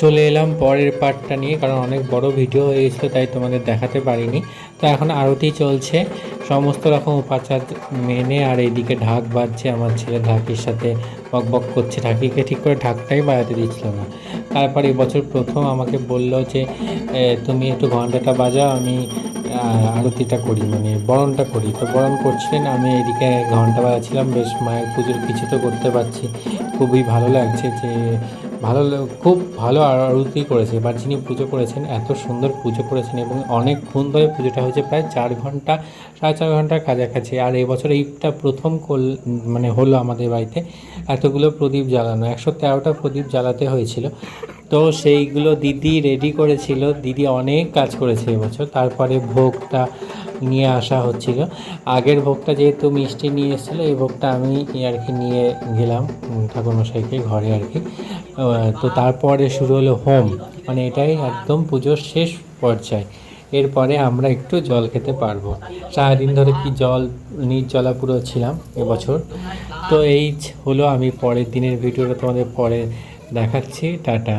চলে এলাম পরের পার্টটা নিয়ে, কারণ অনেক বড় ভিডিও হয়ে গেছিল, তাই তোমাদের দেখাতে পারিনি। তো এখন আরতি চলছে। সমস্ত রকম উপাচার মেনে আর এইদিকে ঢাক বাজছে, আমার ছেলে ঢাকির সাথে বক বক করছে। ঢাকিকে ঠিক করে ঢাকটাই বাজাতে দিচ্ছিল না। তারপর এবছর প্রথম আমাকে বলল যে তুমি একটু ঘন্টাটা বাজাও, আমি আরতিটা করি মানে বরণটা করি। তো বরণ করছিলেন, আমি এদিকে ঘণ্টা বাজাচ্ছিলাম। বেশ মায়ের পুজোর কিছু তো করতে পারছি। খুবই ভালো লাগছে যে ভালো খুব ভালো আরতি করেছে, এবার যিনি পুজো করেছেন, এত সুন্দর পুজো করেছেন এবং অনেকক্ষণ ধরে পুজোটা হয়েছে প্রায় চার ঘণ্টা, সাড়ে চার ঘণ্টার কাছাকাছি। আর এবছর এইটা প্রথম কল মানে হলো আমাদের বাড়িতে। এতগুলো প্রদীপ জ্বালানো, একশো তেরোটা প্রদীপ জ্বালাতে হয়েছিল। তো সেইগুলো দিদি রেডি করেছিল। দিদি অনেক কাজ করেছে এবছর তারপরে ভোগটা নিয়ে আসা হচ্ছিল। আগের ভোগটা যেহেতু মিষ্টি নিয়ে এসেছিল, এই ভোগটা আমি আর কি নিয়ে গেলাম ঠাকুরমশাইকে ঘরে আর কি। তো তারপরে শুরু হলো হোম মানে এটাই একদম পুজোর শেষ পর্যায়ে। এরপরে আমরা একটু জল খেতে পারব। সারাদিন ধরে কি জল নির্জলা পুরো ছিলাম এবছর। তো এই হলো আমি পরের দিনের ভিডিওটা তোমাদের পরে দেখাচ্ছি। টাটা।